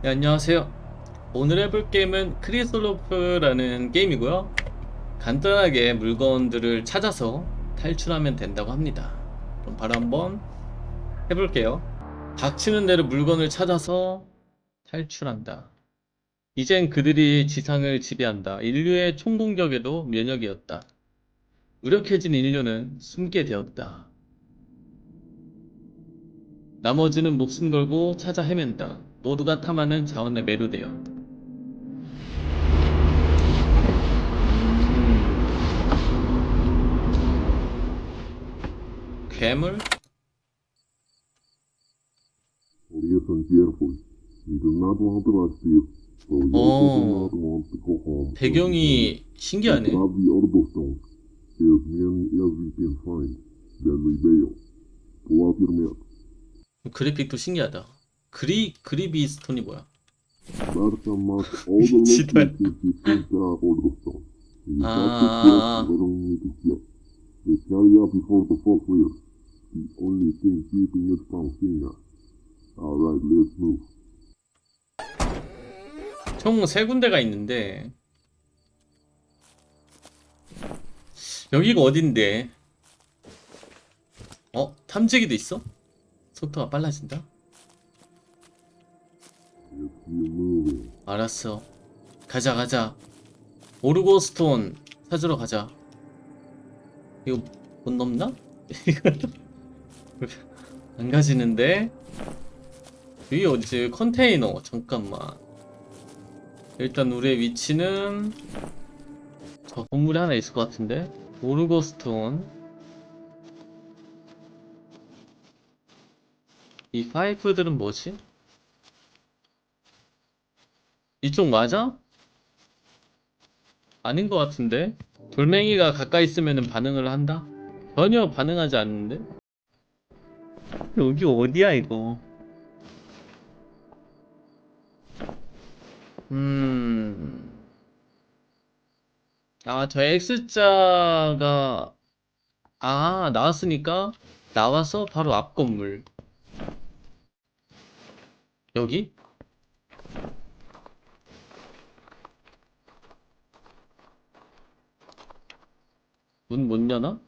네, 안녕하세요. 오늘 해볼 게임은 크리솔로프라는 게임이고요. 간단하게 물건들을 찾아서 탈출하면 된다고 합니다. 그럼 바로 한번 해볼게요. 닥치는 대로 물건을 찾아서 탈출한다. 이젠 그들이 지상을 지배한다. 인류의 총공격에도 면역이었다. 무력해진 인류는 숨게 되었다. 나머지는 목숨 걸고 찾아 헤맨다. 모두가 탐하는 자원에 매료되어. 괴물? 어. 배경이 신기하네. 그래픽도 신기하다. 그리 그리비 스톤이 뭐야? Mark and mark all the 지도야. locations you think there are orbital stones. You 아. have to check, we don't need to check. They carry out before the fall clears. The only thing keeping it from seeing us. Alright, let's move. 총 세 군데가 있는데 여기가 어딘데? 어? 탐지기도 있어? 속도가 빨라진다? Moving. 알았어. 가자, 가자. 오르고 스톤 찾으러 가자. 이거 못 넘나? 안 가지는데? 여기 어디지? 컨테이너. 잠깐만. 일단 우리의 위치는 저 건물에 하나 있을 것 같은데? 오르고 스톤. 이 파이프들은 뭐지? 이쪽 맞아? 아닌 것 같은데? 돌멩이가 가까이 있으면 반응을 한다? 전혀 반응하지 않는데? 여기 어디야 이거? 음... 아, 저 X자가 아, 나왔으니까 나와서 바로 앞 건물 여기? 문 못 여나?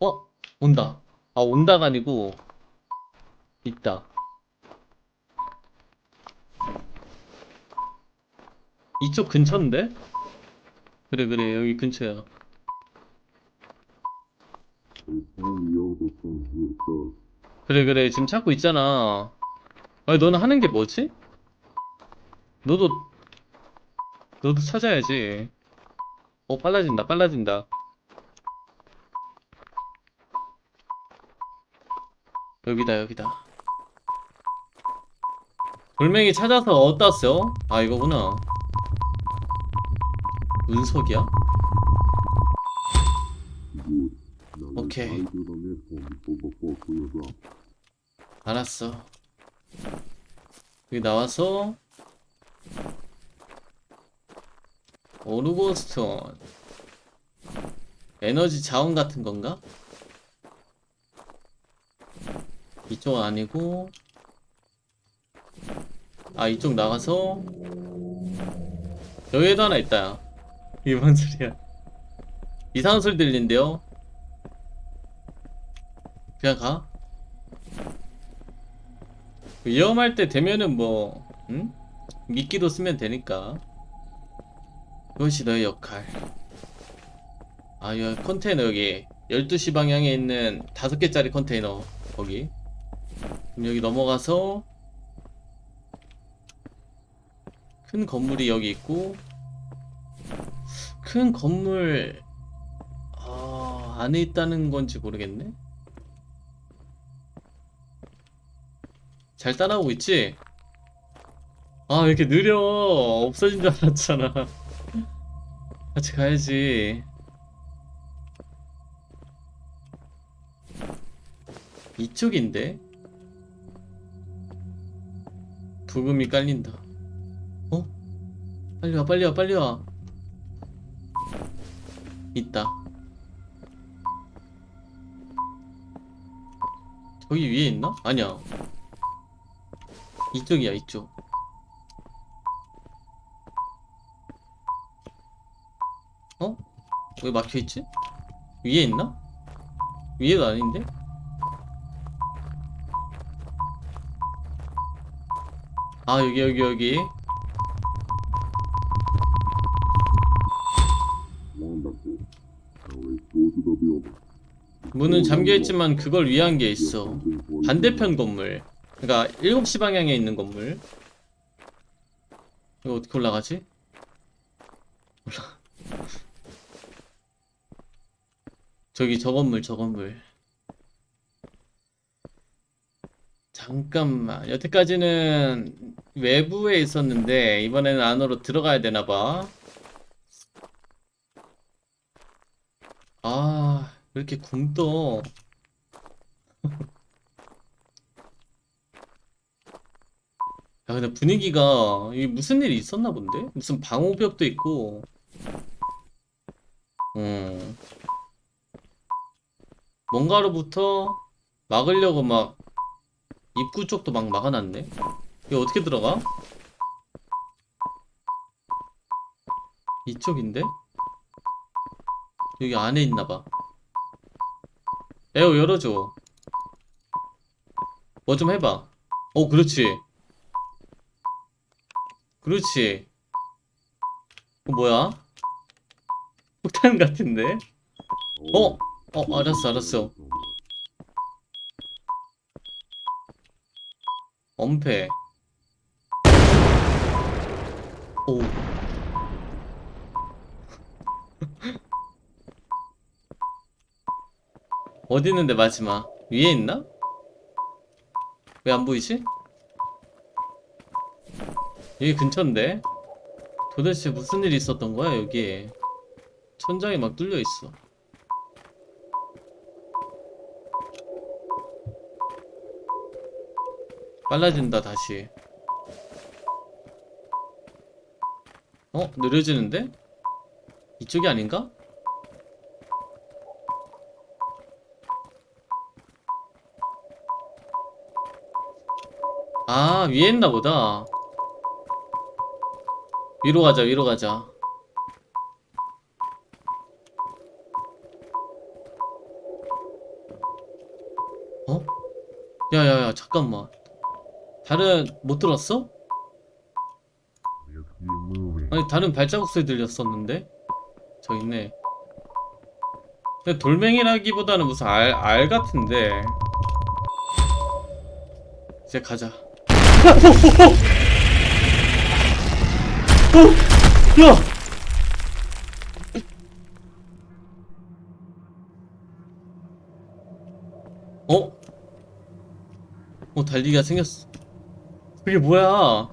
어? 온다. 아, 온다가 아니고, 있다. 이쪽 근처인데? 그래, 그래, 여기 근처야. 그래, 그래, 지금 찾고 있잖아. 아니, 너는 하는 게 뭐지? 너도, 너도 찾아야지. 어, 빨라진다, 빨라진다. 여기다, 여기다. 돌멩이 찾아서 어디다 써? 아, 이거구나. clears up. 알았어. 여기 나와서 오르고스톤 에너지 자원 같은 건가? 이쪽 아니고 아 이쪽 나가서 여기에도 하나 있다 뭔 소리야 이상한 소리 들린대요 그냥 가 위험할 때 되면은 뭐, 응? 미끼도 쓰면 되니까. 그것이 너의 역할. 아, 여기 컨테이너 여기. 12시 방향에 있는 5개짜리 컨테이너. 거기. 그럼 여기 넘어가서 큰 건물이 여기 있고 큰 건물 아, 안에 있다는 건지 모르겠네. 잘 따라오고 있지? 아, 왜 이렇게 느려? 없어진 줄 알았잖아. 같이 가야지. 이쪽인데? 부금이 깔린다. 어? 빨리 와, 빨리 와, 빨리 와. 있다. 저기 위에 있나? 아니야. 이쪽이야, 이쪽. 어? 왜 막혀있지? 위에 있나? 위에도 아닌데? 아, 여기, 여기, 여기. 문은 잠겨있지만 그걸 위한 게 있어. 반대편 건물. 그러니까 7시 방향에 있는 건물. 이거 어떻게 올라가지? 올라. 저기 저 건물 저 건물. 잠깐만. 여태까지는 외부에 있었는데 이번에는 안으로 들어가야 되나 봐. 아, 왜 이렇게 굶떠? 야, 근데 분위기가, 이게 무슨 일이 있었나 본데? 무슨 방호벽도 있고, 뭔가로부터 막으려고 막, 입구 쪽도 막 막아놨네? 이거 어떻게 들어가? 이쪽인데? 여기 안에 있나봐. 에어 열어줘. 뭐 좀 해봐. 어, 그렇지. 그렇지. 어, 뭐야? 폭탄 같은데? 어? 어, 알았어, 알았어. 엄폐. 오. 어디 있는데 마지막? 위에 있나? 왜 안 보이지? 여기 근처인데? 도대체 무슨 일이 있었던 거야, 여기에? 천장이 막 뚫려 있어. 빨라진다, 다시. 어? 느려지는데? 이쪽이 아닌가? 아, 위에 있나 보다. 위로 가자, 위로 가자. 어? 야야야, 잠깐만. 다른, 못 들었어? 아니, 다른 발자국 소리 들렸었는데? 저 있네. 근데 돌멩이라기보다는 무슨 알, 알 같은데. 이제 가자. 어, 야! 어? 어, 달리기가 생겼어. 그게 뭐야?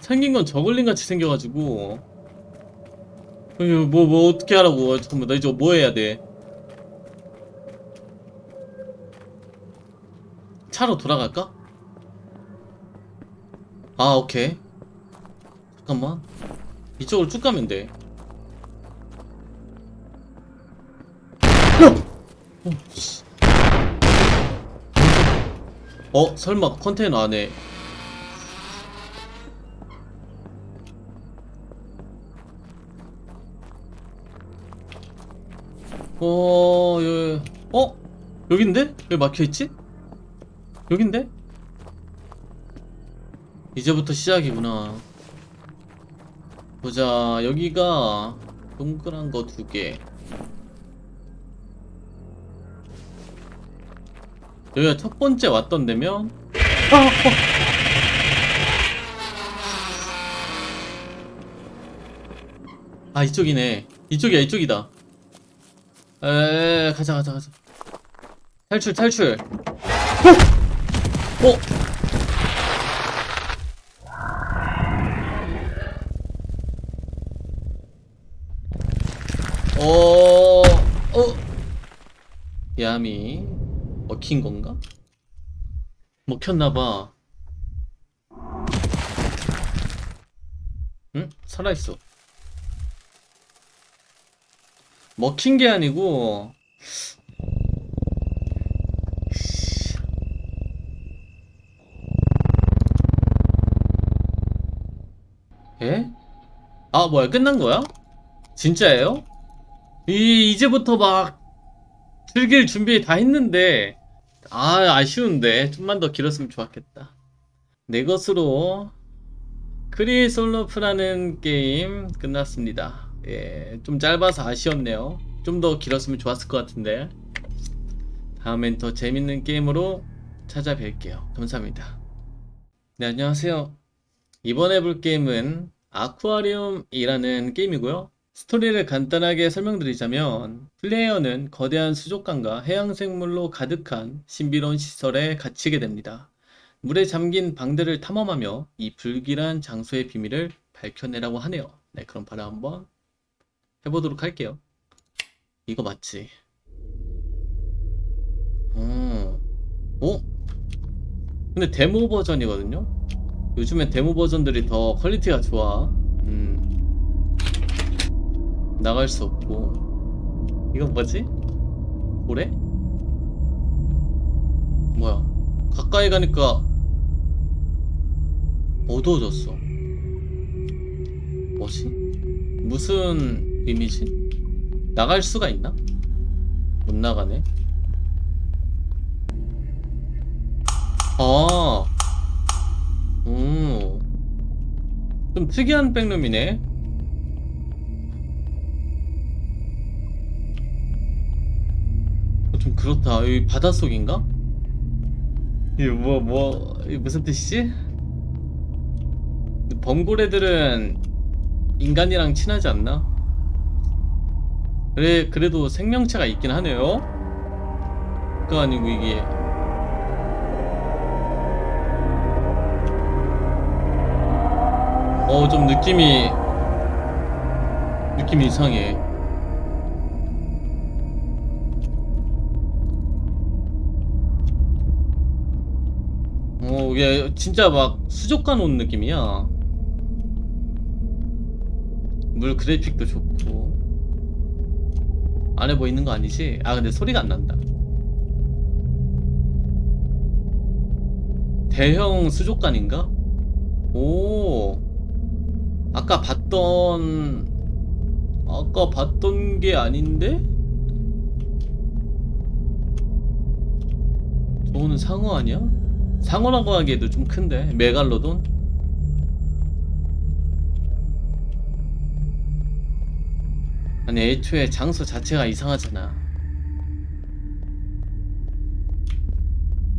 생긴 건 저글링 같이 생겨가지고. 이거 뭐, 뭐, 어떻게 하라고. 잠깐만, 나 이제 뭐 해야 돼? 차로 돌아갈까? 아, 오케이. 잠깐만. 이쪽으로 쭉 가면 돼. 어, 씨. 어, 설마 컨테이너 안에 어, 여, 어? 여긴데? 왜 막혀있지? 여긴데? 이제부터 시작이구나. 보자, 여기가 동그란 거 두 개. 여기가 첫 번째 왔던 데면? 아, 어. 아, 이쪽이네. 이쪽이야, 이쪽이다. 에, 가자, 가자, 가자. 탈출, 탈출. 어? 어? 어, 어? 야미, 먹힌 건가? 먹혔나봐. 응? 살아있어. 먹힌 게 아니고, 에? 아, 뭐야, 끝난 거야? 진짜예요? 이, 이제부터 막, 즐길 준비 다 했는데, 아 아쉬운데 좀만 더 길었으면 좋았겠다. 내 것으로 크리 솔로프라는 게임 끝났습니다. 예, 좀 짧아서 아쉬웠네요. 좀 더 길었으면 좋았을 것 같은데 다음엔 더 재밌는 게임으로 찾아뵐게요. 감사합니다. 네 안녕하세요. 이번에 볼 게임은 아쿠아리움이라는 게임이고요. 스토리를 간단하게 설명드리자면 플레이어는 거대한 수족관과 해양 생물로 가득한 신비로운 시설에 갇히게 됩니다. 물에 잠긴 방들을 탐험하며 이 불길한 장소의 비밀을 밝혀내라고 하네요. 네, 그럼 바로 한번 해보도록 할게요. 이거 맞지? 어, 어? 근데 데모 버전이거든요? 요즘엔 데모 버전들이 더 퀄리티가 좋아. 음. 나갈 수 없고. 이건 뭐지? 고래? 뭐야? 가까이 가니까 어두워졌어. 뭐지? 무슨 의미지? 나갈 수가 있나? 못 나가네. 아. 오. 좀 특이한 백룸이네. 어, 좀 그렇다. 여기 바닷속인가? 이게 뭐, 뭐, 이게 무슨 뜻이지? 범고래들은 인간이랑 친하지 않나? 그래, 그래도 생명체가 있긴 하네요? 그거 아니고 이게. 어, 좀 느낌이, 느낌이 이상해. 어, 이게 진짜 막 수족관 온 느낌이야. 물 그래픽도 좋고. 안에 뭐 있는 거 아니지? 아, 근데 소리가 안 난다. 대형 수족관인가? 오. 아까 봤던 아까 봤던 게 아닌데? 저거는 상어 아니야? 상어라고 하기에도 좀 큰데 메갈로돈? 아니 애초에 장소 자체가 이상하잖아.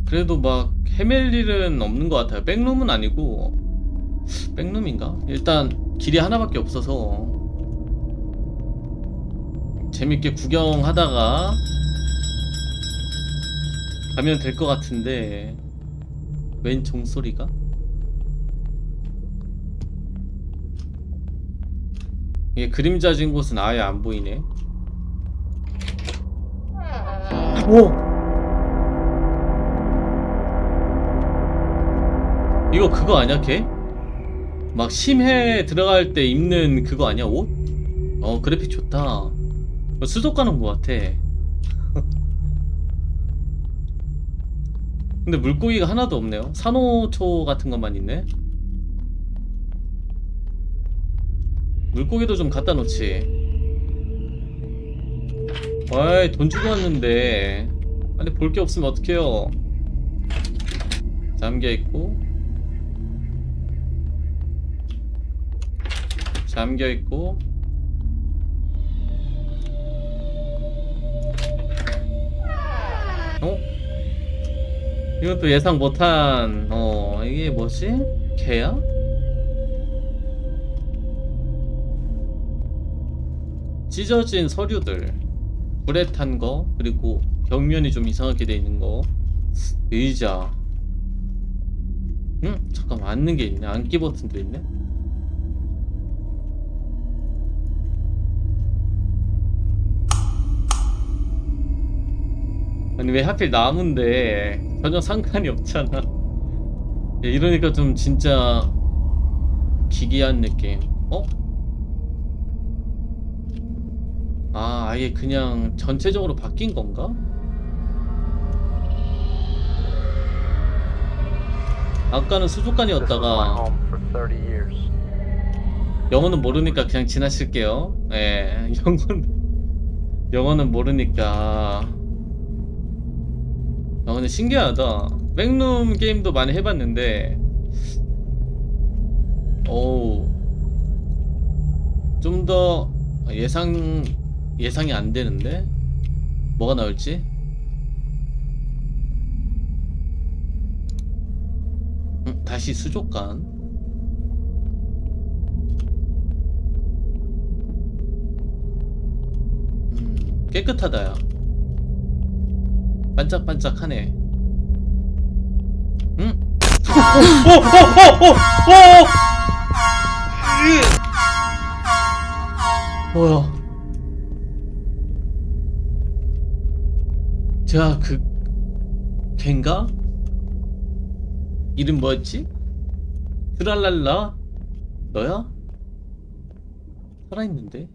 그래도 막 헤맬 일은 없는 것 같아요. 백룸은 아니고. 백룸인가? 일단 길이 하나밖에 없어서. 재밌게 구경하다가 가면 될 것 같은데 웬 종소리가? 이게 그림자진 곳은 아예 안 보이네 오! 이거 그거 아니야 걔? 막 심해 들어갈 때 입는 그거 아니야 옷? 어 그래픽 좋다 수족 가는 것 같아 근데 물고기가 하나도 없네요. 산호초 같은 것만 있네. 물고기도 좀 갖다 놓지. 어이 돈 주고 왔는데. 아니 볼 게 없으면 어떡해요? 잠겨있고. 잠겨있고. 어? 이것도 예상 못한 어 이게 뭐지? 개야? 찢어진 서류들 불에 탄 거 그리고 벽면이 좀 이상하게 돼 있는 거 의자 응? 잠깐만 앉는 게 있네 앉기 버튼도 있네 아니 왜 하필 나무인데 전혀 상관이 없잖아 야, 이러니까 좀 진짜 기괴한 느낌 어? 아 아예 그냥 전체적으로 바뀐 건가? 아까는 수족관이었다가 home for 30 years. 영어는 모르니까 그냥 지나칠게요. 예, 영어는 영어는 모르니까. 아 근데 신기하다. 백룸 게임도 많이 해봤는데, 오, 좀더 예상 예상이 안 되는데 뭐가 나올지? 음, 다시 수족관. 음, 깨끗하다 야. 반짝반짝하네. 응? 오! 오! 오! 오! 오! 오! 뭐야? 제가 그 걘가? 이름 뭐였지? 트랄랄라? 너야? 살아있는데?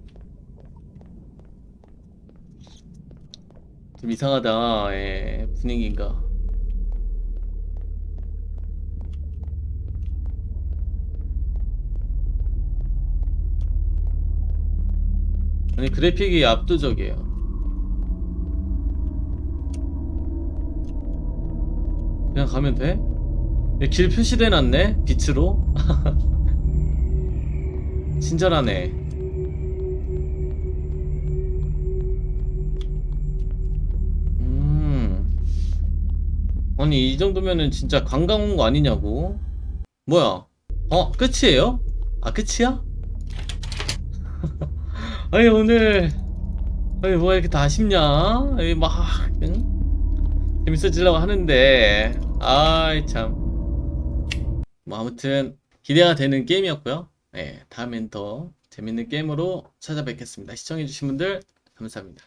좀 이상하다. 예, 분위기가. 아니 그래픽이 압도적이에요. 그냥 가면 돼? 길 표시돼 놨네? 빛으로? 친절하네 아니 이 정도면은 진짜 관광 온 거 아니냐고. 뭐야? 어 끝이에요? 아 끝이야? 아니 오늘 아니 뭐가 이렇게 다 아쉽냐? 아니 막 응? 재밌어지려고 하는데. 아이 참. 뭐 아무튼 기대가 되는 게임이었고요. 네, 다음엔 더 재밌는 게임으로 찾아뵙겠습니다. 시청해주신 분들 감사합니다